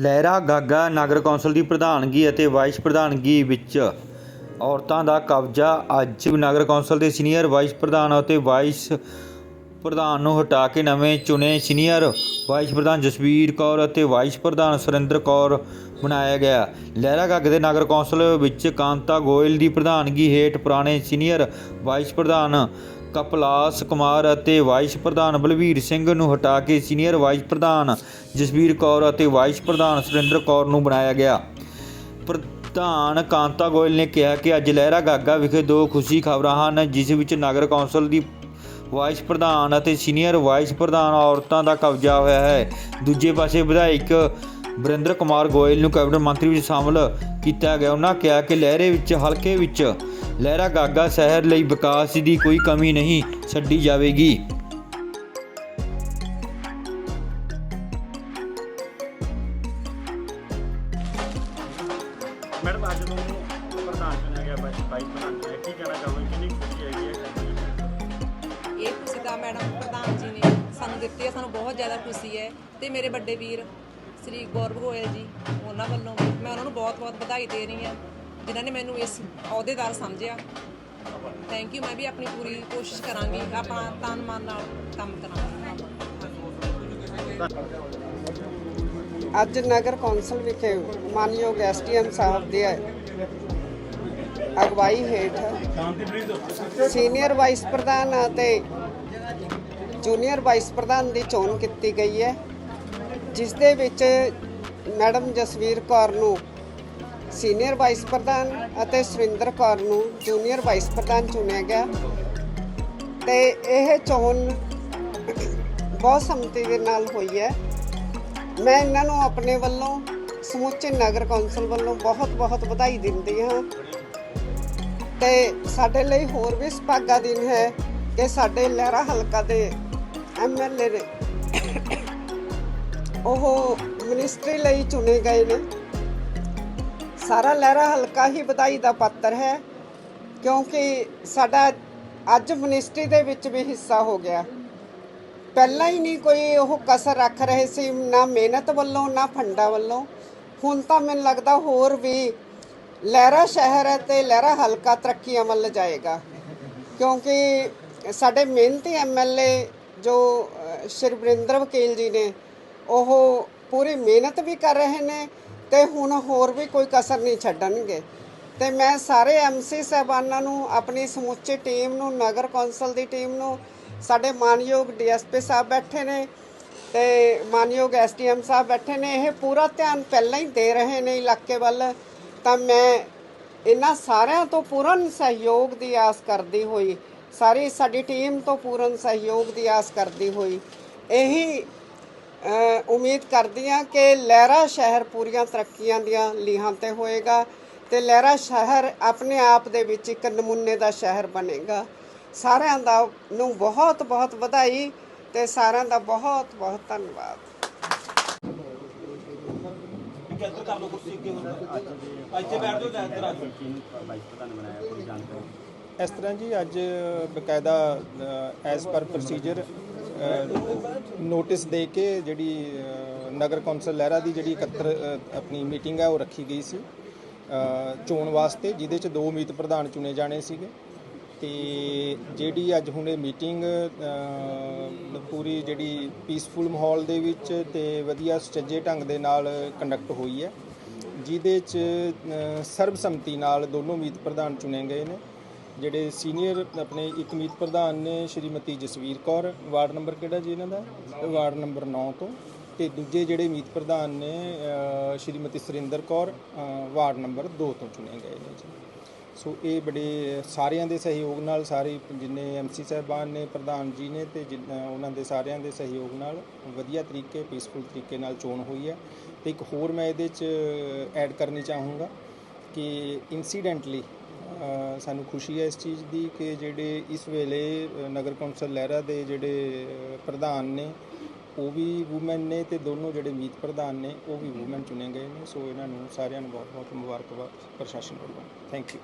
ਲਹਿਰਾ ਗਾਗਾ ਨਗਰ council ਦੀ ਪ੍ਰਧਾਨਗੀ ਅਤੇ vice ਪ੍ਰਧਾਨਗੀ ਵਿੱਚ ਔਰਤਾਂ ਦਾ ਕਬਜ਼ਾ। ਅੱਜ ਨਗਰ ਕੌਂਸਲ ਦੇ ਸੀਨੀਅਰ ਵਾਈਸ ਪ੍ਰਧਾਨ ਅਤੇ ਵਾਈਸ ਪ੍ਰਧਾਨ ਨੂੰ ਹਟਾ ਕੇ ਨਵੇਂ ਚੁਣੇ ਸੀਨੀਅਰ ਵਾਈਸ ਪ੍ਰਧਾਨ ਜਸਵੀਰ ਕੌਰ ਅਤੇ ਵਾਈਸ ਪ੍ਰਧਾਨ ਸੁਰਿੰਦਰ ਕੌਰ ਬਣਾਇਆ ਗਿਆ। ਲਹਿਰਾ ਗਾਗਾ ਦੇ ਨਗਰ ਕੌਂਸਲ ਵਿੱਚ ਕਾਂਤਾ ਗੋਇਲ ਦੀ ਪ੍ਰਧਾਨਗੀ ਹੇਠ ਪੁਰਾਣੇ ਸੀਨੀਅਰ ਵਾਈਸ ਪ੍ਰਧਾਨ ਕਪਲਾਸ ਕੁਮਾਰ ਅਤੇ ਵਾਈਸ ਪ੍ਰਧਾਨ ਬਲਵੀਰ ਸਿੰਘ ਨੂੰ ਹਟਾ ਕੇ ਸੀਨੀਅਰ ਵਾਈਸ ਪ੍ਰਧਾਨ ਜਸਵੀਰ ਕੌਰ ਅਤੇ ਵਾਈਸ ਪ੍ਰਧਾਨ ਸੁਰਿੰਦਰ ਕੌਰ ਨੂੰ ਬਣਾਇਆ ਗਿਆ। ਪ੍ਰਧਾਨ ਕਾਂਤਾ ਗੋਇਲ ਨੇ ਕਿਹਾ ਕਿ ਅੱਜ ਲਹਿਰਾ ਗਾਗਾ ਵਿਖੇ ਦੋ ਖੁਸ਼ੀ ਖਬਰਾਂ ਹਨ, ਜਿਸ ਵਿੱਚ ਨਗਰ ਕੌਂਸਲ ਦੀ ਵਾਈਸ ਪ੍ਰਧਾਨ ਅਤੇ ਸੀਨੀਅਰ ਵਾਈਸ ਪ੍ਰਧਾਨ ਔਰਤਾਂ ਦਾ ਕਬਜ਼ਾ ਹੋਇਆ ਹੈ। ਦੂਜੇ ਪਾਸੇ ਵਿਧਾਇਕ ਵਰਿੰਦਰ ਕੁਮਾਰ ਗੋਇਲ ਨੂੰ ਕੈਬਨਿਟ ਮੰਤਰੀ ਵਿੱਚ ਸ਼ਾਮਲ ਕੀਤਾ ਗਿਆ। ਉਹਨਾਂ ਕਿਹਾ ਕਿ ਲਹਿਰੇ ਵਿੱਚ, ਹਲਕੇ ਵਿੱਚ ਲਹਿਰਾ ਗਾਗਾ ਸ਼ਹਿਰ ਲਈ ਵਿਕਾਸ ਦੀ ਕੋਈ ਕਮੀ ਨਹੀਂ ਛੱਡੀ ਜਾਵੇਗੀ। ਮੈਡਮ, ਅੱਜ ਨੂੰ ਪ੍ਰਧਾਨ ਚੁਣਿਆ ਗਿਆ ਬਾਈ ਪ੍ਰਧਾਨ ਚੁਣਿਆ ਕੀ ਕਹਿਣਾ ਚਾਹੋਗੇ? ਕਿੰਨੀ ਖੁਸ਼ੀ ਹੈਗੀ ਹੈ? ਮੈਡਮ ਪ੍ਰਧਾਨ ਜੀ ਨੇ ਸਾਨੂੰ ਦਿੱਤੀ ਹੈ, ਸਾਨੂੰ ਬਹੁਤ ਜ਼ਿਆਦਾ ਖੁਸ਼ੀ ਹੈ ਤੇ ਮੇਰੇ ਵੱਡੇ ਵੀਰ ਸ੍ਰੀ ਗੌਰਵ ਗੋਇਲ ਜੀ, ਉਹਨਾਂ ਵੱਲੋਂ ਵੀ ਮੈਂ ਉਹਨਾਂ ਨੂੰ ਬਹੁਤ-ਬਹੁਤ ਵਧਾਈ ਦੇ ਰਹੀ ਹਾਂ, ਜਿਨ੍ਹਾਂ ਨੇ ਮੈਨੂੰ ਇਸ ਅਹੁਦੇਦਾਰ ਸਮਝਿਆ। ਥੈਂਕ ਯੂ ਮੈਂ ਵੀ ਆਪਣੀ ਪੂਰੀ ਕੋਸ਼ਿਸ਼ ਕਰਾਂਗੀ, ਆਪਾਂ ਤਨ ਮਨ ਨਾਲ ਕੰਮ ਕਰਾਂਗੀ। ਅੱਜ ਨਗਰ ਕੌਂਸਲ ਵਿਖੇ ਮਾਨਯੋਗ ਐਸਡੀਐਮ ਸਾਹਿਬ ਦੇ ਅਗਵਾਈ ਹੇਠ। ਸੀਨੀਅਰ ਵਾਈਸ ਪ੍ਰਧਾਨ ਅਤੇ ਜੂਨੀਅਰ ਵਾਈਸ ਪ੍ਰਧਾਨ ਦੀ ਚੋਣ ਕੀਤੀ ਗਈ ਹੈ, ਜਿਸ ਦੇ ਵਿੱਚ ਮੈਡਮ ਜਸਵੀਰ ਕੌਰ ਨੂੰ ਸੀਨੀਅਰ ਵਾਈਸ ਪ੍ਰਧਾਨ ਅਤੇ ਸੁਰਿੰਦਰ ਕੌਰ ਨੂੰ ਜੂਨੀਅਰ ਵਾਈਸ ਪ੍ਰਧਾਨ ਚੁਣਿਆ ਗਿਆ। ਤੇ ਇਹ ਚੋਣ ਬਹੁਤ ਸੰਮਤੀ ਦੇ ਨਾਲ ਹੋਈ ਹੈ। ਮੈਂ ਇਹਨਾਂ ਨੂੰ ਆਪਣੇ ਵੱਲੋਂ ਸਮੁੱਚੇ ਨਗਰ ਕੌਂਸਲ ਵੱਲੋਂ ਬਹੁਤ-ਬਹੁਤ ਵਧਾਈ ਦਿੰਦੀ ਹਾਂ। ਤੇ ਸਾਡੇ ਲਈ ਹੋਰ ਵੀ ਸੁਭਾਗਾ ਦਿਨ ਹੈ ਕਿ ਸਾਡੇ ਲਹਿਰਾ ਹਲਕਾ ਦੇ ਐਮਐਲਏ ਨੇ ਉਹ ਮਿਨਿਸਟਰੀ ਲਈ ਚੁਣੇ ਗਏ ਨੇ। ਸਾਰਾ ਲਹਿਰਾ ਹਲਕਾ ਹੀ ਵਧਾਈ ਦਾ ਪਾਤਰ ਹੈ, ਕਿਉਂਕਿ ਸਾਡਾ ਅੱਜ ਮਿਨਿਸਟਰੀ ਦੇ ਵਿੱਚ ਵੀ ਹਿੱਸਾ ਹੋ ਗਿਆ। ਪਹਿਲਾਂ ਹੀ ਨਹੀਂ ਕੋਈ ਉਹ ਕਸਰ ਰੱਖ ਰਹੇ ਸੀ, ਨਾ ਮਿਹਨਤ ਵੱਲੋਂ, ਨਾ ਫੰਡਾ ਵੱਲੋਂ। ਹੁਣ ਤਾਂ ਮੈਨੂੰ ਲੱਗਦਾ ਹੋਰ ਵੀ ਲਹਿਰਾ ਸ਼ਹਿਰ ਹੈ ਤੇ ਲਹਿਰਾ ਹਲਕਾ ਤਰੱਕੀਆਂ ਵੱਲ ਲਿਜਾਏਗਾ ਕਿਉਂਕਿ ਸਾਡੇ ਮਿਹਨਤੀ ਐਮਐਲਏ ਜੋ ਸ਼੍ਰੀ ਵਰਿੰਦਰ ਵਕੀਲ ਜੀ ਨੇ, ਉਹ ਪੂਰੀ ਮਿਹਨਤ ਵੀ ਕਰ ਰਹੇ ਨੇ ਤੇ ਹੁਣ ਹੋਰ ਵੀ ਕੋਈ ਕਸਰ ਨਹੀਂ ਛੱਡਣਗੇ। ਤੇ ਮੈਂ ਸਾਰੇ ਐਮਸੀ ਸਾਹਿਬਾਨਾਂ ਨੂੰ, ਆਪਣੀ ਸਮੁੱਚੀ ਟੀਮ ਨੂੰ, ਨਗਰ ਕੌਂਸਲ ਦੀ ਟੀਮ ਨੂੰ, ਸਾਡੇ ਮਾਨਯੋਗ ਡੀਐਸਪੀ ਸਾਹਿਬ ਬੈਠੇ ਨੇ ਤੇ ਮਾਨਯੋਗ ਐਸਡੀਐਮ ਸਾਹਿਬ ਬੈਠੇ ਨੇ, ਇਹ ਪੂਰਾ ਧਿਆਨ ਪਹਿਲਾਂ ਹੀ ਦੇ ਰਹੇ ਨੇ ਇਲਾਕੇ ਵੱਲ। ਤਾਂ ਮੈਂ ਇਹਨਾਂ ਸਾਰਿਆਂ ਤੋਂ ਪੂਰਨ ਸਹਿਯੋਗ ਦੀ ਆਸ ਕਰਦੀ ਹੋਈ, ਸਾਰੀ ਸਾਡੀ ਟੀਮ ਤੋਂ ਪੂਰਨ ਸਹਿਯੋਗ ਦੀ ਆਸ ਕਰਦੀ ਹੋਈ, ਇਹੀ ਉਮੀਦ ਕਰਦੀ ਹਾਂ ਕਿ ਲਹਿਰਾ ਸ਼ਹਿਰ ਪੂਰੀਆਂ ਤਰੱਕੀਆਂ ਦੀਆਂ ਲੀਹਾਂ ਤੇ ਹੋਏਗਾ ਤੇ ਲਹਿਰਾ ਸ਼ਹਿਰ ਆਪਣੇ ਆਪ ਦੇ ਵਿੱਚ ਇੱਕ ਨਮੂਨੇ ਦਾ ਸ਼ਹਿਰ ਬਣੇਗਾ। ਸਾਰਿਆਂ ਦਾ ਨੂੰ ਬਹੁਤ ਬਹੁਤ ਵਧਾਈ ਤੇ ਸਾਰਿਆਂ ਦਾ ਬਹੁਤ ਬਹੁਤ ਧੰਨਵਾਦ। ਬਾਈ ਪ੍ਰਧਾਨ ਬਣਾਇਆ ਪੂਰੀ ਜਾਣਕਾਰੀ ਇਸ ਤਰ੍ਹਾਂ ਜੀ ਅੱਜ ਬਕਾਇਦਾ ਐਜ਼ ਪਰ ਪ੍ਰੋਸੀਜਰ ਨੋਟਿਸ ਦੇ ਕੇ ਜਿਹੜੀ ਅ, ਨਗਰ ਕੌਂਸਲ ਲਹਿਰਾ ਦੀ ਜਿਹੜੀ 71 ਅ, ਆਪਣੀ ਮੀਟਿੰਗ ਹੈ ਉਹ ਰੱਖੀ ਗਈ ਸੀ। ਅ, ਚੋਣ ਵਾਸਤੇ ਜਿਹਦੇ ਚ ਦੋ ਮੀਤ ਪ੍ਰਧਾਨ ਚੁਣੇ ਜਾਣੇ ਸੀਗੇ। ਤੇ ਜਿਹੜੀ ਅੱਜ ਹੁਣੇ ਮੀਟਿੰਗ ਪੂਰੀ ਜਿਹੜੀ ਪੀਸਫੁਲ ਮਾਹੌਲ ਦੇ ਵਿੱਚ ਤੇ ਵਧੀਆ ਸੁਚੱਜੇ ਢੰਗ ਦੇ ਨਾਲ ਕੰਡਕਟ ਹੋਈ ਹੈ। ਜਿਹਦੇ ਚ ਸਰਬਸੰਮਤੀ ਨਾਲ ਦੋਨੋਂ ਮੀਤ ਪ੍ਰਧਾਨ ਚੁਣੇ ਗਏ ਨੇ। ਜਿਹੜੇ ਸੀਨੀਅਰ ਆਪਣੇ ਇੱਕ ਮੀਤ ਪ੍ਰਧਾਨ ਨੇ ਸ਼੍ਰੀਮਤੀ ਜਸਵੀਰ ਕੌਰ, ਵਾਰਡ ਨੰਬਰ ਕਿਹੜਾ ਜੀ ਇਹਨਾਂ ਦਾ? ਵਾਰਡ ਨੰਬਰ 9 ਤੋਂ। ਤੇ ਦੂਜੇ ਜਿਹੜੇ ਮੀਤ ਪ੍ਰਧਾਨ ਨੇ ਸ਼੍ਰੀਮਤੀ ਸੁਰਿੰਦਰ ਕੌਰ ਵਾਰਡ ਨੰਬਰ 2 ਤੋਂ ਚੁਣੇ ਗਏ ਨੇ ਜੀ। ਸੋ ਇਹ ਬੜੇ ਸਾਰਿਆਂ ਦੇ ਸਹਿਯੋਗ ਨਾਲ ਸਾਰੇ ਜਿੰਨੇ ਐਮਸੀ ਸਾਹਿਬਾਨ ਨੇ, ਪ੍ਰਧਾਨ ਜੀ ਨੇ ਤੇ ਜਿੰਨਾ- ਉਹਨਾਂ ਦੇ ਸਾਰਿਆਂ ਦੇ ਸਹਿਯੋਗ ਨਾਲ ਵਧੀਆ ਤਰੀਕੇ ਪੀਸਫੁਲ ਤਰੀਕੇ ਨਾਲ ਚੋਣ ਹੋਈ ਹੈ। ਤੇ ਇੱਕ ਹੋਰ ਮੈਂ ਇਹਦੇ ਚ ਐਡ ਕਰਨੀ ਚਾਹੂੰਗਾ ਕਿ ਇਨਸੀਡੈਂਟਲੀ ਸਾਨੂੰ ਖੁਸ਼ੀ ਹੈ ਇਸ ਚੀਜ਼ ਦੀ ਕਿ ਜਿਹੜੇ ਇਸ ਵੇਲੇ ਨਗਰ ਕੌਂਸਲ ਲਹਿਰਾ ਦੇ ਜਿਹੜੇ ਪ੍ਰਧਾਨ ਨੇ ਉਹ ਵੀ ਔਮਨ ਨੇ ਤੇ ਦੋਨੋਂ ਜਿਹੜੇ ਮੀਤ ਪ੍ਰਧਾਨ ਨੇ, ਉਹ ਵੀ ਔਮਨ ਚੁਣੇ ਗਏ ਨੇ। ਸੋ ਇਹਨਾਂ ਨੂੰ ਸਾਰਿਆਂ ਨੂੰ ਬਹੁਤ ਬਹੁਤ ਮੁਬਾਰਕਬਾਦ ਪ੍ਰਸ਼ਾਸਨ ਵੱਲੋਂ। Thank you